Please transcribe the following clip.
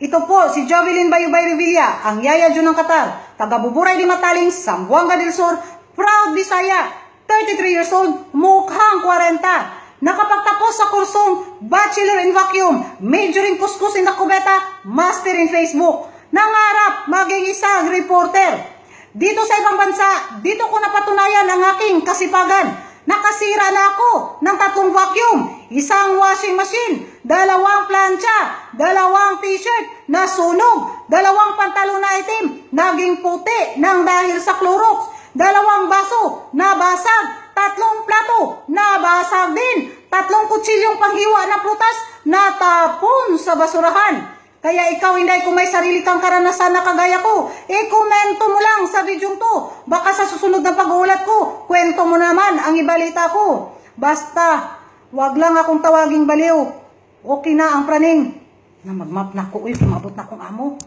Ito po si Jovelyn Bayubay Revilla, ang yaya Jun ng Qatar, taga Buburay di Mataling, Sambuanga del Sur, proud Bisaya, 33 years old, mukhang 40. Nakapagtapos sa kursong Bachelor in Vacuum, Major in Kuskus in the Cubeta, Master in Facebook. Nangarap maging isang reporter. Dito sa ibang bansa, dito ko napatunayan ang aking kasipagan. Nakasira na ako ng tatlong vacuum, isang washing machine, dalawang plancha, dalawang t-shirt na sunog, dalawang pantalon na itim, naging puti ng dahil sa Clorox, dalawang baso na basag, tatlong plato na basag din, tatlong kutsilyong panghiwa ng prutas na tapon sa basurahan. Kaya ikaw hindi kung may sarili kang karanasan na kagaya ko, i-komento mo lang sa video to. Baka sa susunod na pag-uulat ko, kwento mo naman ang ibalita ko. Basta, wag lang akong tawaging baliw. Okay na ang praning. Na magmap na ko, uy, kumabot na akong amo.